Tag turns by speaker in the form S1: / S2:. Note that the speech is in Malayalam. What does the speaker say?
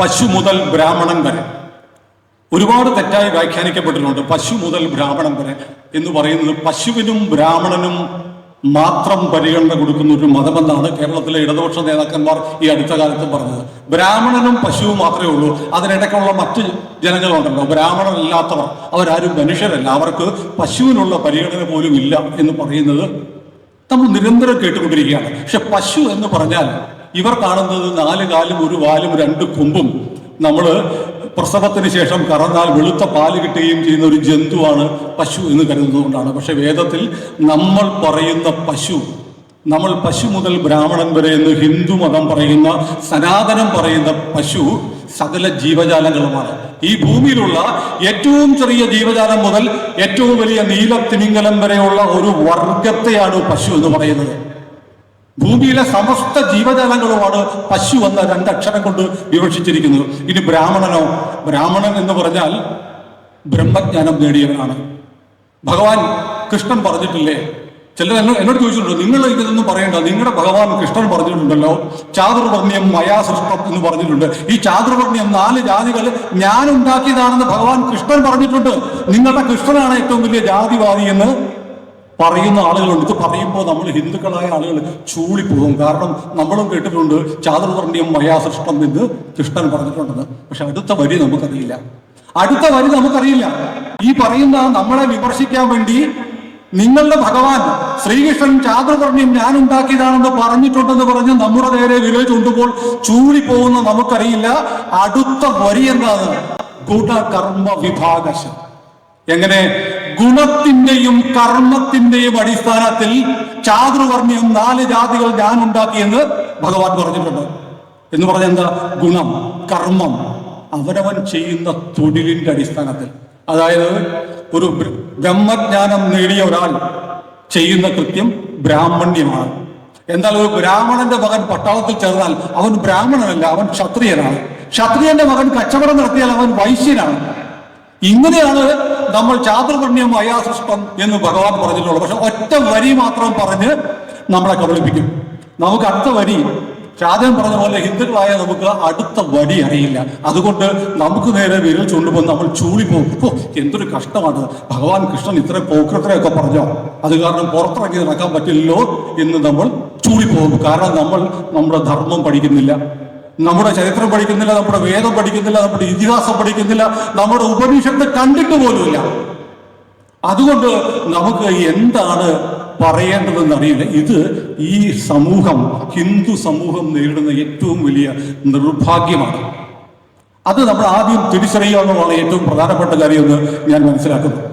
S1: പശു മുതൽ ബ്രാഹ്മണൻ വരെ. ഒരുപാട് തെറ്റായി വ്യാഖ്യാനിക്കപ്പെട്ടിട്ടുണ്ട് പശു മുതൽ ബ്രാഹ്മണൻ വരെ എന്ന് പറയുന്നത് പശുവിനും ബ്രാഹ്മണനും മാത്രം പരിഗണന കൊടുക്കുന്ന ഒരു മതമെന്നാണ് കേരളത്തിലെ ഇടതുപക്ഷ നേതാക്കന്മാർ ഈ അടുത്ത കാലത്ത് പറഞ്ഞത്. ബ്രാഹ്മണനും പശുവും മാത്രമേ ഉള്ളൂ. അതിനിടയ്ക്കുള്ള മറ്റ് ജനങ്ങളുണ്ടല്ലോ. ബ്രാഹ്മണനല്ലാത്തവർ അവരാരും മനുഷ്യരല്ല. അവർക്ക് പശുവിനുള്ള പരിഗണന പോലും ഇല്ല എന്ന് പറയുന്നത് നമ്മൾ നിരന്തരം കേട്ടുകൊണ്ടിരിക്കുകയാണ്. പക്ഷെ പശു എന്ന് പറഞ്ഞാൽ ഇവർ കാണുന്നത് നാല് കാലും ഒരു വാലും രണ്ട് കൊമ്പും. നമ്മൾ പ്രസവത്തിന് ശേഷം കറന്നാൽ വെളുത്ത പാൽ കിട്ടുകയും ചെയ്യുന്ന ഒരു ജന്തുവാണ് പശു എന്ന് കരുതുന്നതുകൊണ്ടാണ്. പക്ഷെ വേദത്തിൽ നമ്മൾ പറയുന്ന പശു നമ്മൾ പശു മുതൽ ബ്രാഹ്മണൻ വരെ എന്ന് ഹിന്ദു മതം പറയുന്ന സനാതനം പറയുന്ന പശു സകല ജീവജാലങ്ങളുമാണ്. ഈ ഭൂമിയിലുള്ള ഏറ്റവും ചെറിയ ജീവജാലം മുതൽ ഏറ്റവും വലിയ നീലത്തിമിംഗലം വരെയുള്ള ഒരു വർഗത്തെയാണ് പശു എന്ന് പറയുന്നത്. ഭൂമിയിലെ സമസ്ത ജീവജാലങ്ങളുമാണ് പശു എന്ന രണ്ടക്ഷരം കൊണ്ട് വിവക്ഷിച്ചിരിക്കുന്നത്. ഇനി ബ്രാഹ്മണനോ ബ്രാഹ്മണൻ എന്ന് പറഞ്ഞാൽ ബ്രഹ്മജ്ഞാനം നേടിയവനാണ്. ഭഗവാൻ കൃഷ്ണൻ പറഞ്ഞിട്ടില്ലേ? ചിലർ എന്നോട് എന്നോട് ചോദിച്ചിട്ടുണ്ട് നിങ്ങൾ ഇതൊന്നും പറയണ്ട. നിങ്ങളുടെ ഭഗവാൻ കൃഷ്ണൻ പറഞ്ഞിട്ടുണ്ടല്ലോ. ചാതുർവർണ്യം മയാ സൃഷ്ടം എന്ന് പറഞ്ഞിട്ടുണ്ട്. ഈ ചാതുർവർണ്യം നാല് ജാതികൾ ഞാൻ ഉണ്ടാക്കിയതാണെന്ന് ഭഗവാൻ കൃഷ്ണൻ പറഞ്ഞിട്ടുണ്ട്. നിങ്ങളുടെ കൃഷ്ണനാണ് ഏറ്റവും വലിയ ജാതിവാദി എന്ന് പറയുന്ന ആളുകളുണ്ട് ഇത് പറയുമ്പോൾ നമ്മൾ ഹിന്ദുക്കളായ ആളുകൾ ചൂളിപ്പോകും. കാരണം നമ്മളും കേട്ടിട്ടുണ്ട് ചാതുർവർണിയം മയാസൃഷ്ടം എന്ന് കൃഷ്ണൻ പറഞ്ഞിട്ടുണ്ടെന്ന്. പക്ഷെ അടുത്ത വരി നമുക്കറിയില്ല. അടുത്ത വരി നമുക്കറിയില്ല. ഈ പറയുന്ന നമ്മളെ വിമർശിക്കാൻ വേണ്ടി നിങ്ങളുടെ ഭഗവാൻ ശ്രീകൃഷ്ണൻ ചാതുർവർണിയം ഞാൻ ഉണ്ടാക്കിയതാണെന്ന് പറഞ്ഞിട്ടുണ്ടെന്ന് പറഞ്ഞ് നമ്മുടെ നേരെ വിരൽ ചൂണ്ടുമ്പോൾ ചൂളിപ്പോകുന്ന നമുക്കറിയില്ല. അടുത്ത വരി എന്താണ്? ഗുണകർമ്മ വിഭാഗശ. എങ്ങനെ? ഗുണത്തിന്റെയും കർമ്മത്തിന്റെയും അടിസ്ഥാനത്തിൽ ചാതുർവർണ്യം നാല് ജാതികൾ ഞാൻ ഉണ്ടാക്കിയെന്ന് ഭഗവാൻ പറഞ്ഞിട്ടുണ്ട്. എന്ന് പറഞ്ഞ എന്താ? ഗുണം കർമ്മം. അവരവൻ ചെയ്യുന്ന തൊഴിലിന്റെ അടിസ്ഥാനത്തിൽ. അതായത് ഒരു ബ്രഹ്മജ്ഞാനം നേടിയ ഒരാൾ ചെയ്യുന്ന കൃത്യം ബ്രാഹ്മണ്യമാണ്. എന്നാൽ ഒരു ബ്രാഹ്മണന്റെ മകൻ പട്ടാളത്തിൽ ചേർന്നാൽ അവൻ ബ്രാഹ്മണനല്ല അവൻ ക്ഷത്രിയനാണ്. ക്ഷത്രിയന്റെ മകൻ കച്ചവടം നടത്തിയാൽ അവൻ വൈശ്യനാണ്. ഇങ്ങനെയാണ് നമ്മൾ ചാതുർപുണ്യം അയാസൃഷ്ടം എന്ന് ഭഗവാൻ പറഞ്ഞിട്ടുള്ളൂ. പക്ഷെ ഒറ്റ വരി മാത്രം പറഞ്ഞ് നമ്മളെ കബളിപ്പിക്കും. നമുക്ക് അടുത്ത വരി ഷാജൻ പറഞ്ഞ പോലെ ഹിന്ദുക്കളായ നമുക്ക് അടുത്ത വരി അറിയില്ല. അതുകൊണ്ട് നമുക്ക് നേരെ വിരൽ ചൂണ്ടുമ്പോൾ നമ്മൾ ചൂളിപ്പോകും. പോകും എന്തൊരു കഷ്ടമാണ്. ഭഗവാൻ കൃഷ്ണൻ ഇത്ര പോക്രത്രയൊക്കെ പറഞ്ഞോ? അത് കാരണം പുറത്തിറങ്ങി നടക്കാൻ പറ്റില്ലല്ലോ എന്ന് നമ്മൾ ചൂളിപ്പോകും. കാരണം നമ്മൾ നമ്മുടെ ധർമ്മം പഠിക്കുന്നില്ല. നമ്മുടെ ചരിത്രം പഠിക്കുന്നില്ല നമ്മുടെ വേദം പഠിക്കുന്നില്ല നമ്മുടെ ഇതിഹാസം പഠിക്കുന്നില്ല നമ്മുടെ ഉപനിഷത്ത് കണ്ടിട്ട് പോലുമില്ല. അതുകൊണ്ട് നമുക്ക് എന്താണ് പറയേണ്ടതെന്ന് അറിയില്ല. ഇത് ഈ സമൂഹം ഹിന്ദു സമൂഹം നേരിടുന്ന ഏറ്റവും വലിയ നിർഭാഗ്യമാണ്. അത് നമ്മൾ ആദ്യം തിരിച്ചറിയുക എന്നുള്ളതാണ് ഏറ്റവും പ്രധാനപ്പെട്ട കാര്യമെന്ന് ഞാൻ മനസ്സിലാക്കുന്നു.